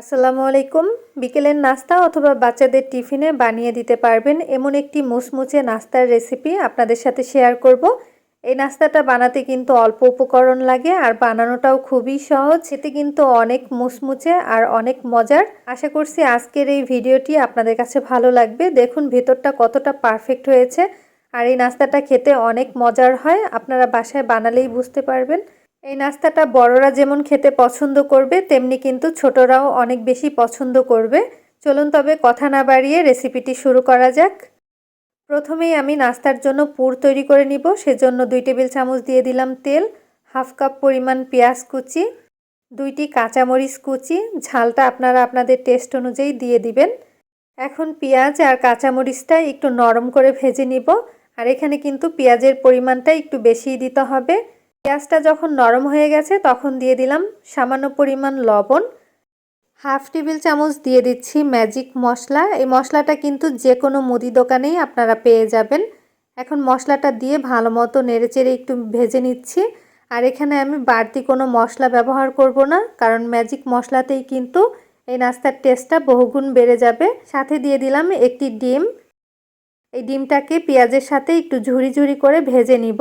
আসসালামু আলাইকুম। বিকেলের নাস্তা অথবা বাচ্চাদের টিফিনে বানিয়ে দিতে পারবেন এমন একটি মুচমুচে নাস্তার রেসিপি আপনাদের সাথে শেয়ার করব। এই নাস্তাটা বানাতে কিন্তু অল্প উপকরণ লাগে আর বানানোটাও খুবই সহজ। এতে কিন্তু অনেক মুচমুচে আর অনেক মজার। আশা করছি আজকের এই ভিডিওটি আপনাদের কাছে ভালো লাগবে। দেখুন ভেতরটা কতটা পারফেক্ট হয়েছে। আর এই নাস্তাটা খেতে অনেক মজার হয়। আপনারা বাসায় বানালেই বুঝতে পারবেন। এই নাস্তাটা বড়রা যেমন খেতে পছন্দ করবে, তেমনি কিন্তু ছোটরাও অনেক বেশি পছন্দ করবে। চলুন তবে কথা না বাড়িয়ে রেসিপিটি শুরু করা যাক। প্রথমেই আমি নাস্তার জন্য পুর তৈরি করে নিব। সেজন্য দুই টেবিল চামচ দিয়ে দিলাম তেল, হাফ কাপ পরিমাণ পেঁয়াজ কুচি, দুইটি কাঁচামরিচ কুচি, ঝালটা আপনারা আপনাদের টেস্ট অনুযায়ী দিয়ে দিবেন। এখন পেঁয়াজ আর কাঁচামরিচটা একটু নরম করে ভেজে নিব। আর এখানে কিন্তু পেঁয়াজের পরিমাণটা একটু বেশিই দিতে হবে। পেঁয়াজটা যখন নরম হয়ে গেছে, তখন দিয়ে দিলাম সামান্য পরিমাণ লবণ। হাফ টেবিল চামচ দিয়ে দিচ্ছি ম্যাজিক মশলা। এই মশলাটা কিন্তু যে কোনো মুদি দোকানেই আপনারা পেয়ে যাবেন। এখন মশলাটা দিয়ে ভালো মতো নেড়েচেড়ে একটু ভেজে নিচ্ছি। আর এখানে আমি বাড়তি কোনো মশলা ব্যবহার করব না, কারণ ম্যাজিক মশলাতেই কিন্তু এই নাস্তার টেস্টটা বহুগুণ বেড়ে যাবে। সাথে দিয়ে দিলাম একটি ডিম। এই ডিমটাকে পেঁয়াজের সাথে একটু ঝুড়ি ঝুড়ি করে ভেজে নিব।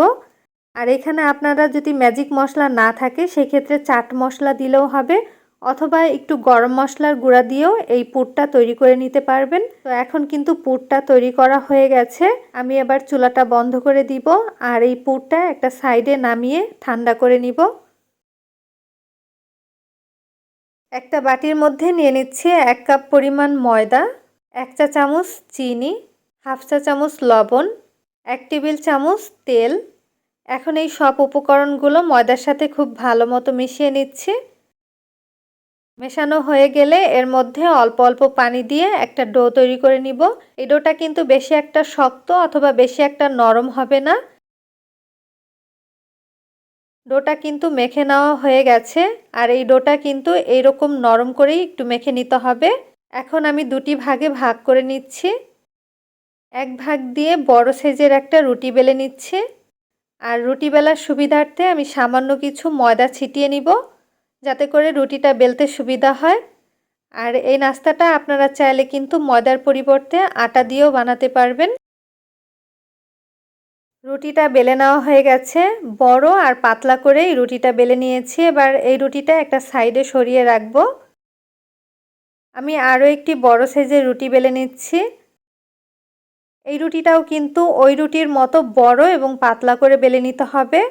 আর এখানে আপনারা যদি ম্যাজিক মশলা না থাকে, সেক্ষেত্রে চাট মশলা দিলেও হবে, অথবা একটু গরম মশলার গুঁড়া দিয়েও এই পুরটা তৈরি করে নিতে পারবেন। তো এখন কিন্তু পুরটা তৈরি করা হয়ে গেছে। আমি এবার চুলাটা বন্ধ করে দিব আর এই পুরটা একটা সাইডে নামিয়ে ঠান্ডা করে নিব। একটা বাটির মধ্যে নিয়ে নিচ্ছি এক কাপ পরিমাণ ময়দা, এক চা চামচ চিনি, হাফ চা চামচ লবণ, এক টেবিল চামচ তেল এখন এই সব উপকরণগুলো ময়দার সাথে খুব ভালো মতো মিশিয়ে নিচ্ছি। মেশানো হয়ে গেলে এর মধ্যে অল্প অল্প পানি দিয়ে একটা ডো তৈরি করে নিব। এই ডোটা কিন্তু বেশি একটা শক্ত অথবা বেশি একটা নরম হবে না। ডোটা কিন্তু মেখে নেওয়া হয়ে গেছে আর এই ডোটা কিন্তু এইরকম নরম করেই একটু মেখে নিতে হবে। এখন আমি দুটি ভাগে ভাগ করে নিচ্ছি। এক ভাগ দিয়ে বড় সাইজের একটা রুটি বেলে নিচ্ছি। আর রুটি বেলার সুবিধার্থে আমি সামান্য কিছু ময়দা ছিটিয়ে নিব, যাতে করে রুটিটা বেলতে সুবিধা হয়। আর এই নাস্তাটা আপনারা চাইলে কিন্তু ময়দার পরিবর্তে আটা দিয়েও বানাতে পারবেন। রুটিটা বেলে নেওয়া হয়ে গেছে। বড় আর পাতলা করে এই রুটিটা বেলে নিয়েছি। এবার এই রুটিটা একটা সাইডে সরিয়ে রাখব। আমি আরও একটি বড় সাইজের রুটি বেলে নিচ্ছি। এই রুটিটাও কিন্তু ওই রুটির মতো বড় এবং পাতলা করে বেলে নিতে হবে।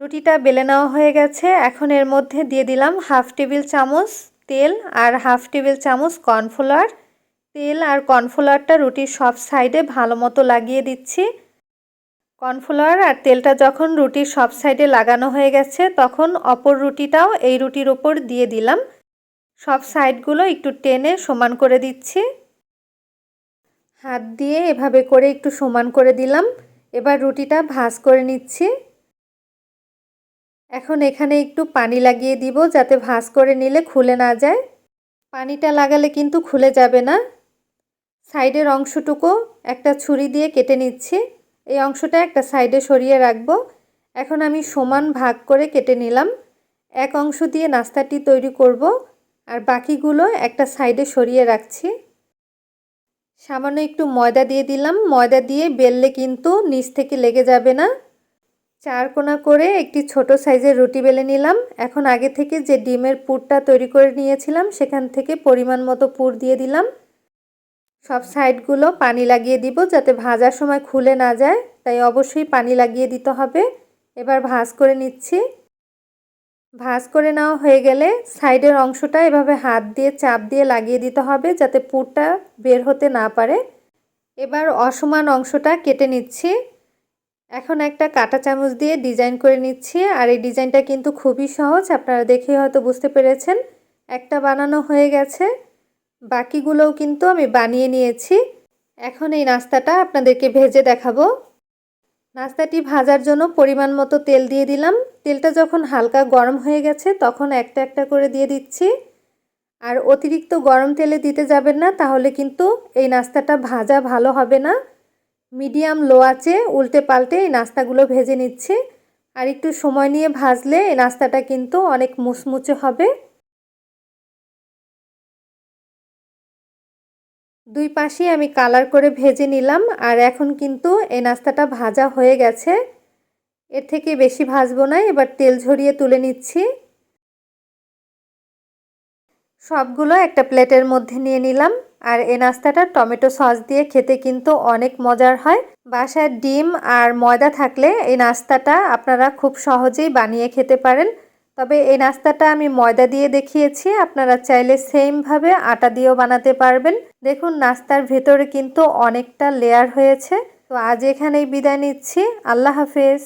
রুটিটা বেলে নেওয়া হয়ে গেছে। এখন এর মধ্যে দিয়ে দিলাম হাফ টেবিল চামচ তেল আর হাফ টেবিল চামচ কর্নফ্লাওয়ার তেল আর কর্নফ্লাওয়ারটা রুটির সব সাইডে ভালো মতো লাগিয়ে দিচ্ছি। কর্নফ্লাওয়ার আর তেলটা যখন রুটির সব সাইডে লাগানো হয়ে গেছে, তখন অপর রুটিটাও এই রুটির ওপর দিয়ে দিলাম। সব সাইডগুলো একটু টেনে সমান করে দিচ্ছি। হাত দিয়ে এভাবে করে একটু সমান করে দিলাম। এবার রুটিটা ভাজ করে নিচ্ছি। এখন এখানে একটু পানি লাগিয়ে দিব যাতে ভাজ করে নিলে খুলে না যায়। পানিটা লাগালে কিন্তু খুলে যাবে না। সাইডের অংশটুকু একটা ছুরি দিয়ে কেটে নিচ্ছি। এই অংশটা একটা সাইডে সরিয়ে রাখব। এখন আমি সমান ভাগ করে কেটে নিলাম। এক অংশ দিয়ে নাস্তাটি তৈরি করব। আর বাকিগুলো একটা সাইডে সরিয়ে রাখছি। সামান্য একটু ময়দা দিয়ে দিলাম। ময়দা দিয়ে বেললে কিন্তু নিচ থেকে লেগে যাবে না। চার কোনা করে একটি ছোট সাইজের রুটি বেলে নিলাম। এখন আগে থেকে যে ডিমের পুরটা তৈরি করে নিয়েছিলাম, সেখান থেকে পরিমাণ মতো পুর দিয়ে দিলাম। সব সাইডগুলো পানি লাগিয়ে দিব যাতে ভাজার সময় খুলে না যায়। তাই অবশ্যই পানি লাগিয়ে দিতে হবে। এবার ভাজ করে নিচ্ছি। ভাজ করে নেওয়া হয়ে গেলে সাইডের অংশটা এভাবে হাত দিয়ে চাপ দিয়ে লাগিয়ে দিতে হবে যাতে পুরটা বের হতে না পারে। এবার অসমান অংশটা কেটে নিচ্ছি। এখন একটা কাটা চামচ দিয়ে ডিজাইন করে নিচ্ছি আর এই ডিজাইনটা কিন্তু খুবই সহজ, আপনারা দেখে হয়তো বুঝতে পেরেছেন। একটা বানানো হয়ে গেছে, বাকিগুলোও কিন্তু আমি বানিয়ে নিয়েছি। এখন এই নাস্তাটা আপনাদেরকে ভেজে দেখাবো। নাস্তাটি ভাজার জন্য পরিমাণ মতো তেল দিয়ে দিলাম। তেলটা যখন হালকা গরম হয়ে গেছে, তখন একটা একটা করে দিয়ে দিচ্ছি। আর অতিরিক্ত গরম তেলে দিতে যাবেন না, তাহলে কিন্তু এই নাস্তাটা ভাজা ভালো হবে না। মিডিয়াম লো আছে উল্টে পাল্টে এই নাস্তাগুলো ভেজে নিচ্ছি। আর একটু সময় নিয়ে ভাজলে এই নাস্তাটা কিন্তু অনেক মুচমুচে হবে। দুই পাশেই আমি কালার করে ভেজে নিলাম, আর এখন কিন্তু এই নাস্তাটা ভাজা হয়ে গেছে। এর থেকে বেশি ভাজবো না, এবার তেল ঝরিয়ে তুলে নিচ্ছি। সবগুলো একটা প্লেটের মধ্যে নিয়ে নিলাম, আর এই নাস্তাটা টমেটো সস দিয়ে খেতে কিন্তু অনেক মজার হয়। বাসায় ডিম আর ময়দা থাকলে এই নাস্তাটা আপনারা খুব সহজেই বানিয়ে খেতে পারেন। তবে এই নাস্তাটা আমি ময়দা দিয়ে দেখিয়েছি, আপনারা চাইলে সেমভাবে আটা দিয়েও বানাতে পারবেন। দেখুন, নাস্তার ভেতরে কিন্তু অনেকটা লেয়ার হয়েছে। তো আজ এখানেই বিদায় নিচ্ছি। আল্লাহ হাফেজ।